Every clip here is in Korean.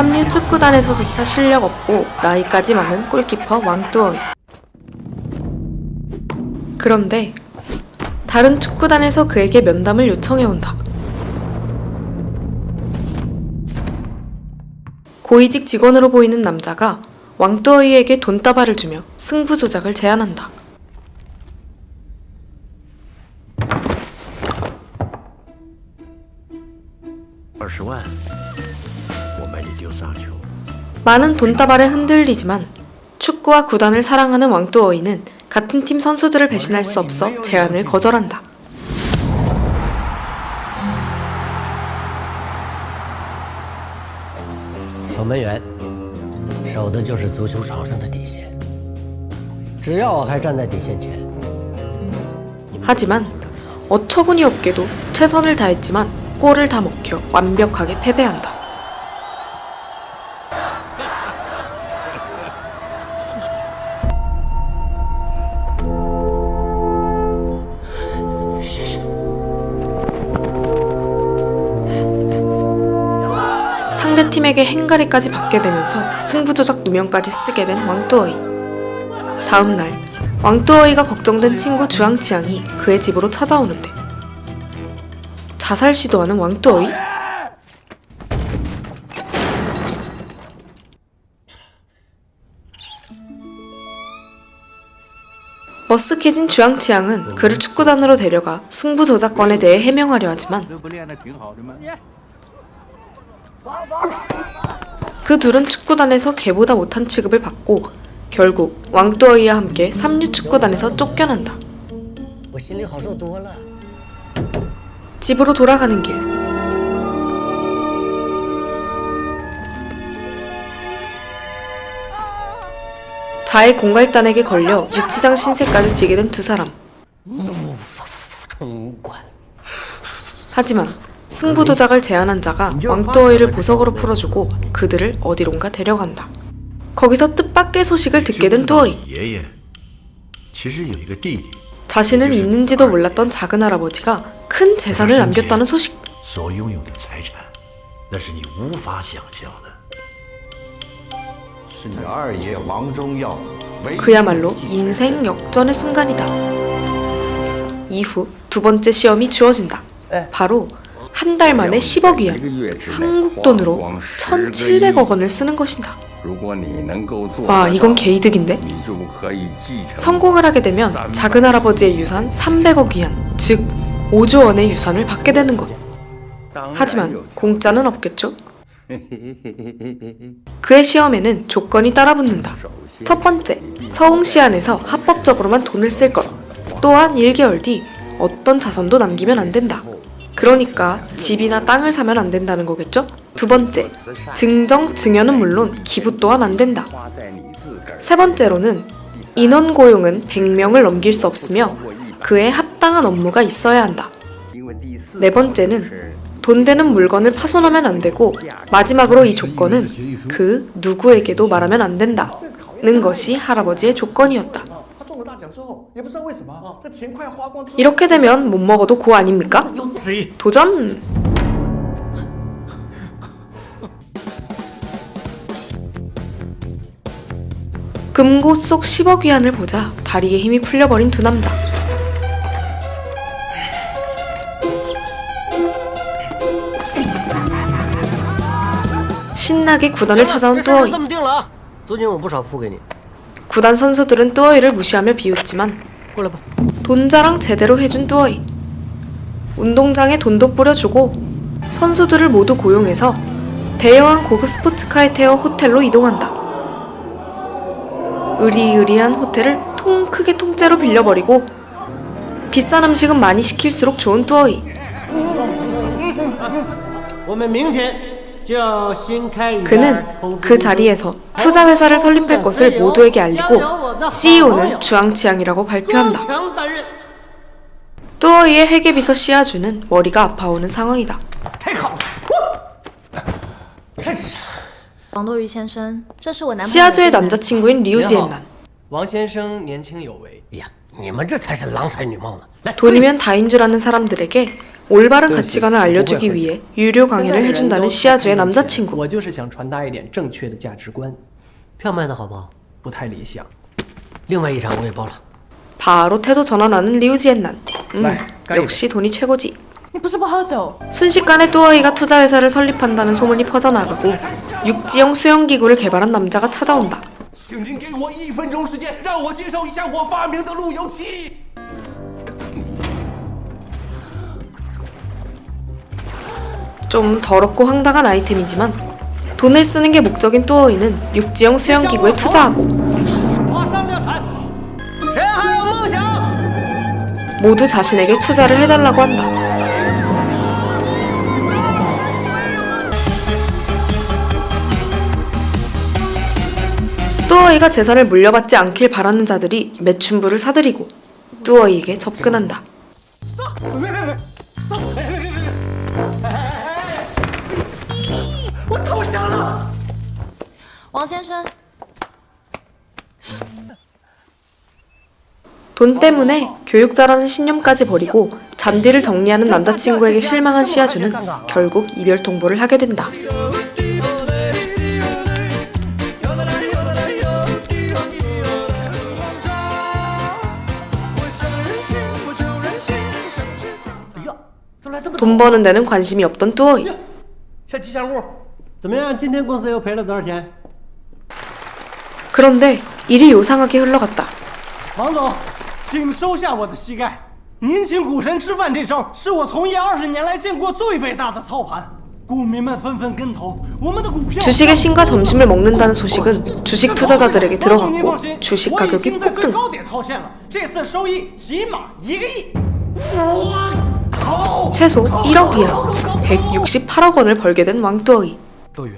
삼류 축구단에서조차 실력 없고 나이까지 많은 골키퍼 왕뚜어이. 그런데 다른 축구단에서 그에게 면담을 요청해온다. 고위직 직원으로 보이는 남자가 왕뚜어이에게 돈다발을 주며 승부 조작을 제안한다. 많은 돈다발에 흔들리지만 축구와 구단을 사랑하는 왕뚜어이는 같은 팀 선수들을 배신할 수 없어 제안을 거절한다. 하지만 어처구니 없게도 최선을 다했지만 골을 다 먹혀 완벽하게 패배한다. 상대팀에게 행가리까지 받게 되면서 승부조작 누명까지 쓰게 된 왕뚜어이. 다음날 왕뚜어이가 걱정된 친구 주앙치앙이 그의 집으로 찾아오는데 자살 시도하는 왕뚜어이? 머쓱해진 주앙치앙은 그를 축구단으로 데려가 승부 조작권에 대해 해명하려 하지만 그 둘은 축구단에서 개보다 못한 취급을 받고 결국 왕뚜어이와 함께 삼류 축구단에서 쫓겨난다. 집으로 돌아가는 길. 자의 공갈단에게 걸려 유치장 신세까지 지게 된 두 사람. 하지만 승부 도작을 제안한 자가 왕뚜어이를 구석으로 풀어주고 그들을 어디론가 데려간다. 거기서 뜻밖의 소식을 듣게 된 뚜어이. 자신은 있는지도 몰랐던 작은 할아버지가 큰 재산을 남겼다는 소식. 그야말로 인생 역전의 순간이다. 이후 두 번째 시험이 주어진다. 네. 바로 한 달 만에 10억 위안, 한국 돈으로 1,700억 원을 쓰는 것인다. 와, 이건 개이득인데? 성공을 하게 되면 작은 할아버지의 유산 300억 위안, 즉 5조 원의 유산을 받게 되는 것. 하지만 공짜는 없겠죠? 그의 시험에는 조건이 따라붙는다. 첫 번째, 서홍시 안에서 합법적으로만 돈을 쓸 것. 또한 1개월 뒤 어떤 자산도 남기면 안 된다. 그러니까 집이나 땅을 사면 안 된다는 거겠죠? 두 번째, 증정, 증여는 물론 기부 또한 안 된다. 세 번째로는 인원 고용은 100명을 넘길 수 없으며 그에 합당한 업무가 있어야 한다. 네 번째는 돈 되는 물건을 파손하면 안 되고 마지막으로 이 조건은 그 누구에게도 말하면 안 된다는 것이 할아버지의 조건이었다. 이렇게 되면 못 먹어도 고 아닙니까? 도전! 금고 속 10억 위안을 보자 다리에 힘이 풀려버린 두 남자. 신나게 구단을 찾아온 뚜어이. 구단 선수들은 뚜어이를 무시하며 비웃지만 过来吧。 돈 자랑 제대로 해준 뚜어이. 운동장에 돈도 뿌려주고 선수들을 모두 고용해서 대여한 고급 스포츠카에 태워 호텔로 이동한다. 으리으리한 호텔을 통 크게 통째로 빌려버리고 비싼 음식은 많이 시킬수록 좋은 뚜어이. 我们明天就要新开一家 그는 그 자리에서 투자회사를 설립할 것을 모두에게 알리고 CEO는 주앙치앙이라고 발표한다. 뚜어이의 회계비서 씨아주는 머리가 아파오는 상황이다. 씨아주의 남자친구인 리우지엔난. 돈이면 다인 줄 아는 사람들에게 올바른 가치관을 알려주기 위해 유료 강의를 해준다는 시아주의 남자친구. 我就是想传达一点正确的价值观，票卖的好不好？不太理想。另外一场我也报了。 바로 태도 전환하는 리우지엔난. 음, 네, 까이네. 역시 돈이 최고지. 你不是不喝酒？ 순식간에 뚜어이가 투자회사를 설립한다는 소문이 퍼져나가고 육지형 수영기구를 개발한 남자가 찾아온다. 请您给我一分钟时间，让我介绍一下我发明的路由器。 좀 더럽고 황당한 아이템이지만 돈을 쓰는 게 목적인 뚜어이는 육지형 수영기구에 투자하고 모두 자신에게 투자를 해달라고 한다. 뚜어이가 재산을 물려받지 않길 바라는 자들이 매춘부를 사들이고 뚜어이에게 접근한다. 王先生， 돈 때문에 교육자라는 신념까지 버리고 잔디를 정리하는 남자친구에게 실망한 시아주는 결국 이별 통보를 하게 된다. 돈 버는 데는 관심이 없던 뚜어이. 小吉祥物，怎么样？今天公司又赔了多少钱？ 그런데 일이 요상하게 흘러갔다. 王总，请收下我的膝盖。您请股神吃饭这招，是我从业二十年来见过最伟大的操盘。股民们纷纷跟投，我们的股票 주식의 신과 점심을 먹는다는 소식은 주식 투자자들에게 王总您 들어갔고 放心， 주식 我已 가격이 经在最 폭등. 高点套现了，这次收益起码一个亿。 최소 1억이야. 168억 원을 벌게 된 왕뚜어이. 窦宇，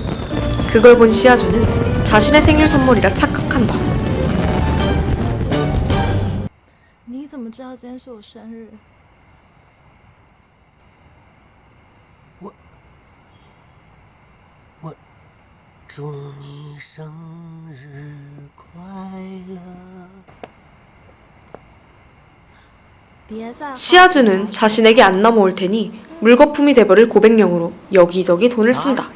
그걸 본 시아주는 자신의 생일 선물이라 착각한다. 你怎么知道今天是我生日？祝你生日快乐。别再 시아주는 자신에게 안 넘어올 테니 물거품이 돼버릴 고백용으로 여기저기 돈을 쓴다.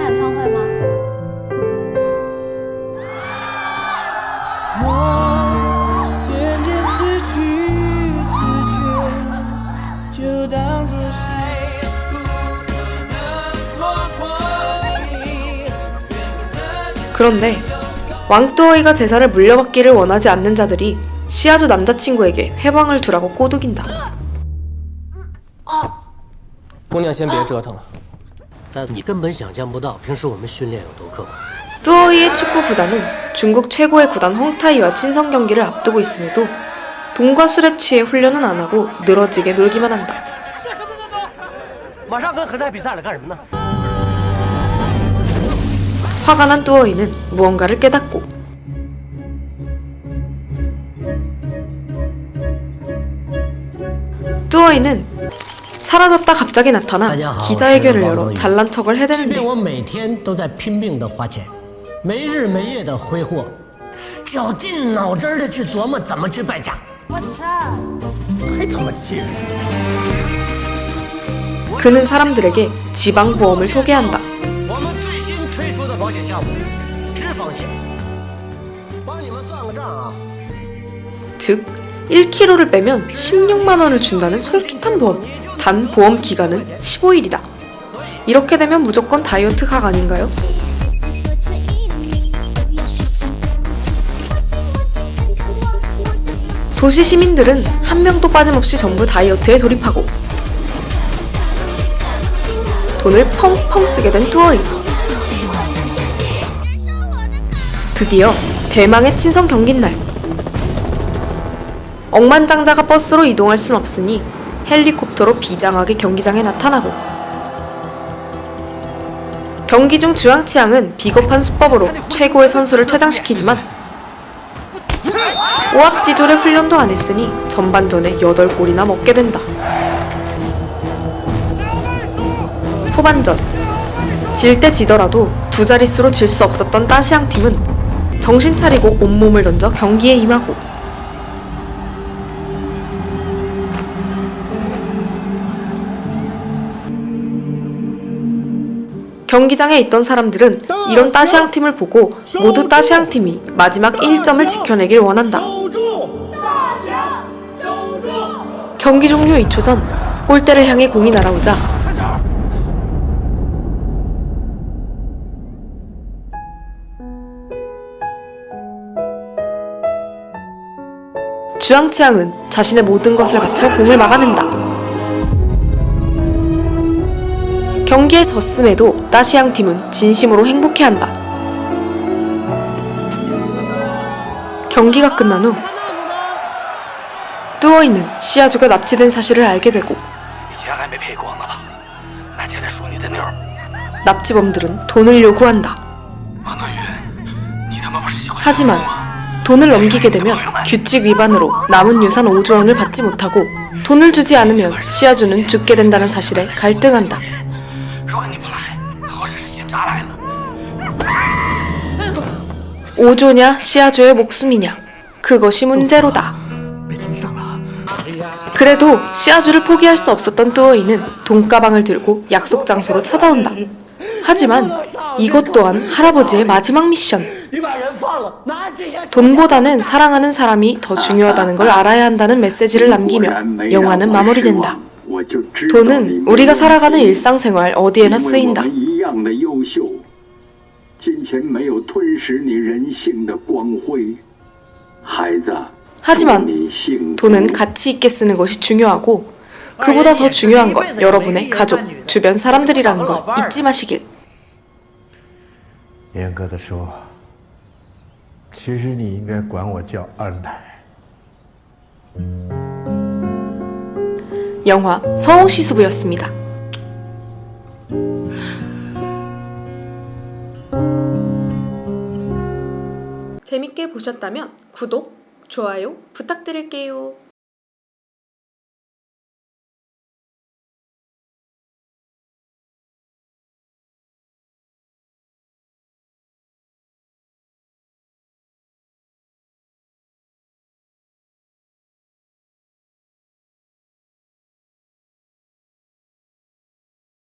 그런데 왕뚜어이가 재산을 물려받기를 원하지 않는 자들이 시아주 남자친구에게 회방을 두라고 꼬드긴다. 姑娘先别折腾了。但你根本想象不到，平时我们训练有多刻苦。 뚜어이의 축구 구단은 중국 최고의 구단 홍타이와 친선 경기를 앞두고 있음에도 돈과 술에 취해 훈련은 안 하고 늘어지게 놀기만 한다. 马上跟恒泰比赛了，干什么呢？ 화가 난 뚜어이는 무언가를 깨닫고 뚜어이는 사라졌다 갑자기 나타나 기자회견을 열어 잘난 척을 해대는데 그는 사람들에게 지방보험을 소개한다. 즉 1kg를 빼면 16만 원을 준다는 솔깃한 보험. 단 보험 기간은 15일이다. 이렇게 되면 무조건 다이어트 각 아닌가요? 도시 시민들은 한 명도 빠짐없이 전부 다이어트에 돌입하고 돈을 펑펑 쓰게 된 뚜어이. 드디어 대망의 친선 경기 날. 억만장자가 버스로 이동할 순 없으니 헬리콥터로 비장하게 경기장에 나타나고 경기 중 주황치앙은 비겁한 수법으로 최고의 선수를 퇴장시키지만 오합지졸의 훈련도 안 했으니 전반전에 8골이나 먹게 된다. 후반전 질 때 지더라도 두 자릿수로 질 수 없었던 따시앙 팀은 정신 차리고 온몸을 던져 경기에 임하고 경기장에 있던 사람들은 이런 따시앙 팀을 보고 모두 따시앙 팀이 마지막 1점을 지켜내길 원한다. 경기 종료 2초 전 골대를 향해 공이 날아오자 주앙치앙은 자신의 모든 것을 바쳐 공을 막아낸다. 경기에 졌음에도 따시앙 팀은 진심으로 행복해한다. 경기가 끝난 후 뜨어있는 시아주가 납치된 사실을 알게 되고 납치범들은 돈을 요구한다. 하지만 돈을 넘기게 되면 규칙 위반으로 남은 유산 5조 원을 받지 못하고 돈을 주지 않으면 시아주는 죽게 된다는 사실에 갈등한다. 오조냐 시아조의 목숨이냐 그것이 문제로다. 그래도 시아주를 포기할 수 없었던 뚜어이는 돈가방을 들고 약속 장소로 찾아온다. 하지만 이것 또한 할아버지의 마지막 미션. 돈보다는 사랑하는 사람이 더 중요하다는 걸 알아야 한다는 메시지를 남기며 영화는 마무리된다. 돈은 우리가 살아가는 일상생활 어디에나 쓰인다. 一样的优秀，金钱没有吞噬你人性的光辉。孩子， 하지만 돈은 가치 있게 쓰는 것이 중요하고 그보다 더 중요한 건 여러분의 가족, 주변 사람들이라는 걸 잊지 마시길. 严格的说，其实你应该管我叫二奶。 영화 서울시수부였습니다. 재밌게 보셨다면 구독, 좋아요 부탁드릴게요.